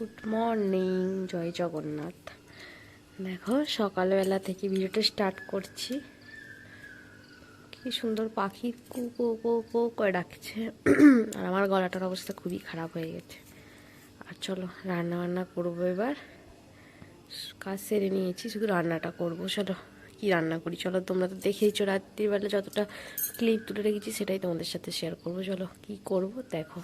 Good morning জয় জগন্নাথ। দেখো, সকালবেলা থেকে ভিডিওটা স্টার্ট করছি। কি সুন্দর পাখি কু কু কু কু করে ডাকছে। আর আমার গলাটার অবস্থা খুবই খারাপ হয়ে গেছে। আর চলো রান্না বান্না করব এবার। কাজ সেরে নিয়েছি, শুধু রান্নাটা করব। চলো, কি রান্না করি? চলো, তোমরা তো দেখেইছো রাত্রিবেলা যতটা ক্লিপ তুলে রেখেছি, সেটাই তোমাদের সাথে শেয়ার করব। চলো, কি করব? দেখো।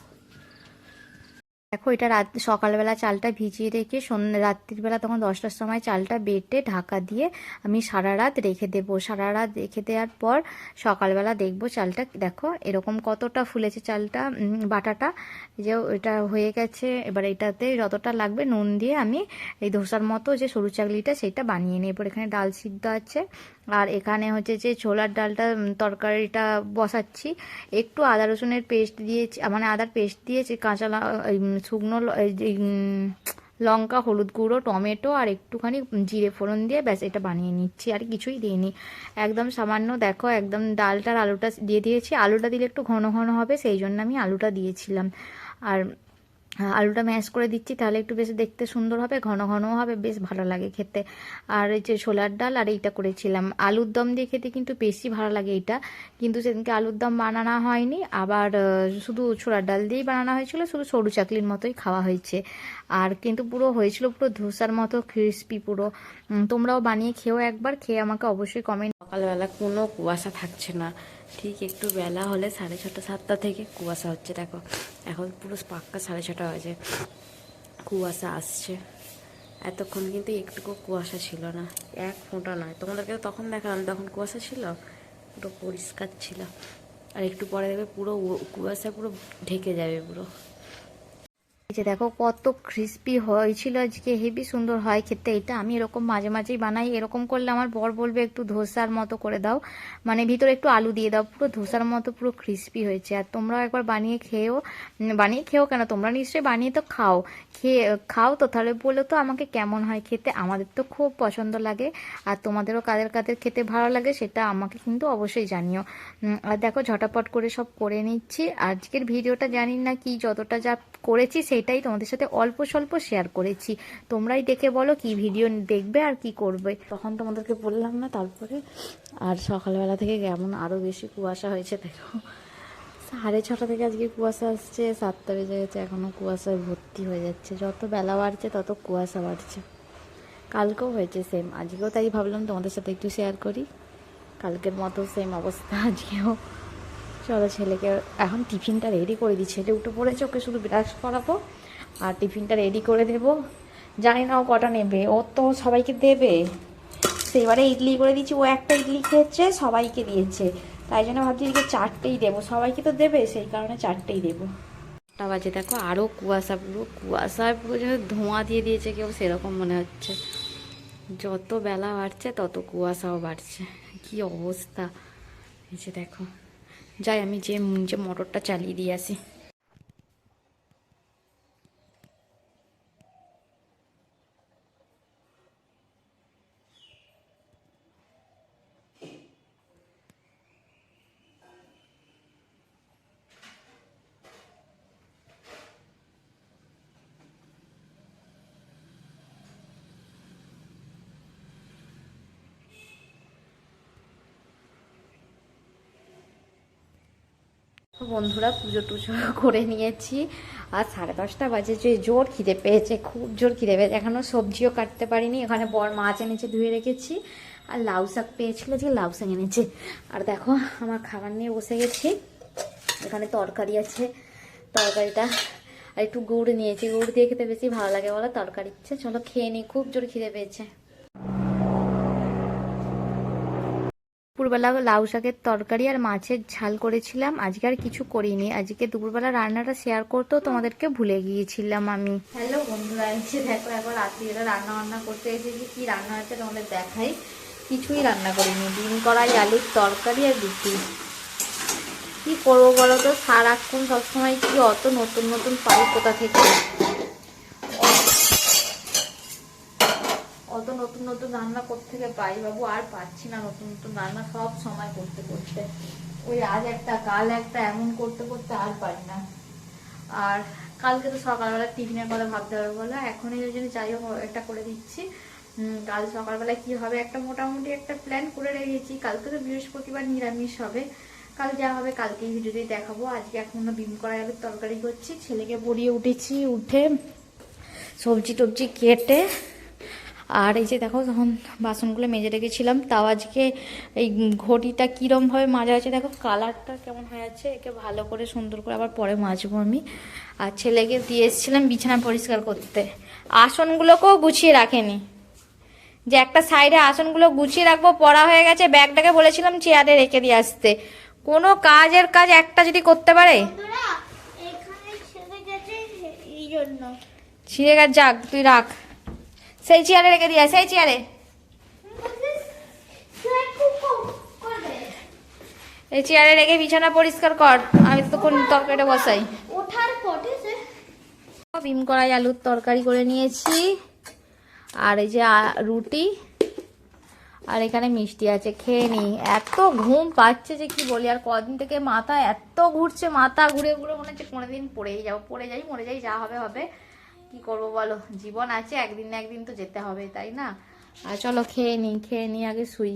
দেখো, এটা রাত, সকালবেলা চালটা ভিজিয়ে রেখে সন্ধ্যে রাত্রিবেলা তখন দশটার সময় চালটা বেটে ঢাকা দিয়ে আমি সারা রাত রেখে দেবো। সারা রাত রেখে দেওয়ার পর সকালবেলা দেখব চালটা, দেখো এরকম কতটা ফুলেছে চালটা বাটাটা। যে এটা হয়ে গেছে, এবার এটাতে যতটা লাগবে নুন দিয়ে আমি এই ধোসার মতো যে সরু চাকলিটা, সেটা বানিয়ে নিই এরপর এখানে ডাল সিদ্ধ আছে আর এখানে হচ্ছে যে ছোলার ডালটা তরকারিটা বসাচ্ছি। একটু আদা রসুনের পেস্ট দিয়েছি মানে আদার পেস্ট দিয়েছি, কাঁচা শুকনো লঙ্কা, হলুদ গুঁড়ো, টমেটো আর একটুখানি জিরে ফোড়ন দিয়ে ব্যাস এটা বানিয়ে নিচ্ছি, আর কিছুই দিইনি। একদম সামান্য, দেখো, একদম ডালটার আলুটা দিয়ে দিয়েছি। আলুটা দিলে একটু ঘন ঘন হবে, সেই জন্য আমি আলুটা দিয়েছিলাম। আর আলুটা ম্যাশ করে দিচ্ছি, তাহলে একটু বেশ দেখতে সুন্দর হবে, ঘন ঘনও হবে, বেশ ভালো লাগে খেতে। আর এই যে ছোলার ডাল, আর এইটা করেছিলাম। আলুর দম দিয়ে খেতে কিন্তু বেশি ভালো লাগে এটা কিন্তু সেদিনকে আলুর দম বানানো হয়নি, আবার শুধু ছোলার ডাল দিয়েই বানানো হয়েছিল, শুধু সরু চাকলির মতোই খাওয়া হয়েছে। আর কিন্তু পুরো হয়েছিল পুরো ধোসার মতো ক্রিস্পি পুরো। তোমরাও বানিয়ে খেয়েও একবার, খেয়ে আমাকে অবশ্যই কমেন্ট সকালবেলা কোনো কুয়াশা থাকছে না। ঠিক একটু বেলা হলে সাড়ে ছটা, সাতটা থেকে কুয়াশা হচ্ছে, দেখো। এখন পুরো পাক্কা সাড়ে ছটা হয়েছে কুয়াশা আসছে। এতক্ষণ কিন্তু একটুকু কুয়াশা ছিল না। এক ফোঁটা নয়। তোমাদেরকে তখন দেখালাম, তখন কুয়াশা ছিল? পুরো পরিষ্কার ছিল। আর একটু পরে দেখবে পুরো কুয়াশা পুরো ঢেকে যাবে পুরো। যে দেখো কত ক্রিস্পি হয়েছিল আজকে হেভি সুন্দর হয় খেতে। এটা আমি এরকম মাঝে মাঝেই বানাই। এরকম করলে আমার বর বলবে, একটু ধোসার মতো করে দাও। মানে ভিতরে একটু আলু দিয়ে দাও। পুরো ধোসার মতো, পুরো ক্রিস্পি হয়েছে। আর তোমরাও একবার বানিয়ে খেয়েও বানিয়ে খেও কেন? তোমরা নিশ্চয়ই বানিয়ে তো খাও। খেয়ে, খাও তো, তাহলে বলো তো আমাকে কেমন হয় খেতে? আমাদের তো খুব পছন্দ লাগে। আর তোমাদেরও কাদের কাদের খেতে ভালো লাগে সেটা আমাকে কিন্তু অবশ্যই জানিও। আর দেখো ঝটাপট করে সব করে নিচ্ছি। আজকের ভিডিওটা জানি না কি, যতটা যা করেছি সেটাই তোমাদের সাথে অল্প স্বল্প শেয়ার করেছি। তোমরাই দেখে বলো কি ভিডিও দেখবে আর কি করবে। তখন তোমাদেরকে বললাম না তারপরে আর সকালবেলা থেকে কেমন আরও বেশি কুয়াশা হয়েছে দেখো। সাড়ে ছটা থেকে আজকে কুয়াশা আসছে, সাতটা বেজে গেছে এখনও কুয়াশায় ভর্তি হয়ে যাচ্ছে। যত বেলা বাড়ছে, তত কুয়াশা বাড়ছে। কালকেও হয়েছে সেম আজকেও তাই ভাবলাম তোমাদের সাথে একটু শেয়ার করি। কালকের মতো সেম অবস্থা আজকেও। চলো ছেলেকে? এখন টিফিনটা রেডি করে দিই। ছেলে উঠে পড়েছে, ওকে শুধু ব্রাশ করাবো আর টিফিনটা রেডি করে দেবো। জানি না ও কটা নেবে। ও তো সবাইকে দেবে। সেবারে ইডলি করে দিচ্ছি ও একটা ইডলি খেয়েছে, সবাইকে দিয়েছে। তাই জন্য ভাবছি এদিকে চারটেই দেবো। সবাইকে তো দেবে, সেই কারণে চারটেই দেবো। আটটা বাজে, দেখো আরও কুয়াশা পুরো। কুয়াশায় পুরো যেন ধোঁয়া দিয়ে দিয়েছে, কেউ সেরকম মনে হচ্ছে। যত বেলা বাড়ছে, তত কুয়াশাও বাড়ছে। কি অবস্থা? এই যে দেখো। যাই আমি যে যে মোটরটা চালিয়ে দিয়ে আসি বন্ধুরা পুজো টুজো করে নিয়েছি। আর সাড়ে দশটা বাজে, যে জোর খিদে পেয়েছে, খুব জোর খিদে পেয়েছে। এখনও সবজিও কাটতে পারিনি, এখানে বর মাছ এনেছে, ধুয়ে রেখেছি। আর লাউ শাক পেয়েছিল, যে লাউ শাক এনেছে। আর দেখো, আমার খাবার নিয়ে বসে গেছি। এখানে তরকারি আছে, তরকারিটা আর একটু গুড় নিয়েছি। গুড় দিয়ে খেতে বেশি ভালো লাগে বলো তরকারি ইচ্ছে। চলো খেয়ে নিই খুব জোর খিদে পেয়েছে। দুপুরবেলা লাউ শাকের তরকারি আর মাছের ঝাল করেছিলাম। আজকে আর কিছু করিনি। আজকে দুপুরবেলা রান্নাটা শেয়ার করতেও তোমাদেরকে ভুলে গিয়েছিলাম আমি। হ্যালো বন্ধুরা এসে দেখো, একবার রাত্রিবেলা রান্না বান্না করতে এসেছি কি রান্না হয়েছে তোমাদের দেখাই। কিছুই রান্না করিনি। ডিম কড়াই, আলুর তরকারি আর রুটি। কি করব বলো তো? সারাক্ষণ সবসময় কি অত নতুন নতুন পাই কোথা থেকে? অত নতুন নতুন রান্না থেকে পাই বাবু আর পাচ্ছি না নতুন নতুন রান্না, সব সময় করতে করতে। ওই আজ একটা, কাল একটা, এমন করতে করতে আর পারি না। আর কালকে তো সকালবেলা টিফিনের কথা ভাবতে হবে বলো, এখনই ওই জন্য যাই হোক, একটা করে দিচ্ছি। কাল সকালবেলা কি হবে? একটা মোটামুটি একটা প্ল্যান করে রেখেছি। কালকে তো বৃহস্পতিবার নিরামিষ হবে। কাল যা হবে কালকেই ভিডিওতেই দেখাবো। আজকে এখনও বিম করা আলুর তরকারি করছি। ছেলেকে পড়িয়ে উঠেছি, উঠে সবজি টবজি কেটে আর এই যে দেখো তখন বাসনগুলো মেজে রেখেছিলাম তাও আজকে এই ঘটিটা কীরমভাবে মাজা হয়েছে দেখো কালারটা কেমন হয়ে আছে একে ভালো করে সুন্দর করে আবার পরে মাজবো আমি। আর ছেলেকে দিয়ে এসেছিলাম বিছানা পরিষ্কার করতে। আসনগুলোকেও গুছিয়ে রাখেনি। যে একটা সাইডে আসনগুলো গুছিয়ে রাখব পড়া হয়ে গেছে ব্যাগটাকে বলেছিলাম চেয়ারে রেখে দিয়ে আসতে। কোনো কাজের কাজ একটা যদি করতে পারে? ছিঁড়ে গেছে যাক তুই রাখ। সেই চেয়ারে রেখে দিয়ে সেই চেয়ারে এই চেয়ারে রেখে বিছানা পরিষ্কার কর আমি তো কোন তরকারিটা বসাই। বিম কড়াই আলুর তরকারি করে নিয়েছি। আর এই যে রুটি। আর এখানে মিষ্টি আছে, খেয়ে নি এত ঘুম পাচ্ছে যে কি বলি, আর কদিন থেকে মাথা এত ঘুরছে, মাথা ঘুরে ঘুরে মনে হচ্ছে কোনোদিন পড়েই যাব, পড়ে যাই, মরে যাই, যা হবে হবে। কি করব বলো? জীবন আছে, একদিন না একদিন তো যেতে হবে, তাই না? আর চলো খেয়ে নি খেয়ে নি, আগে শুই।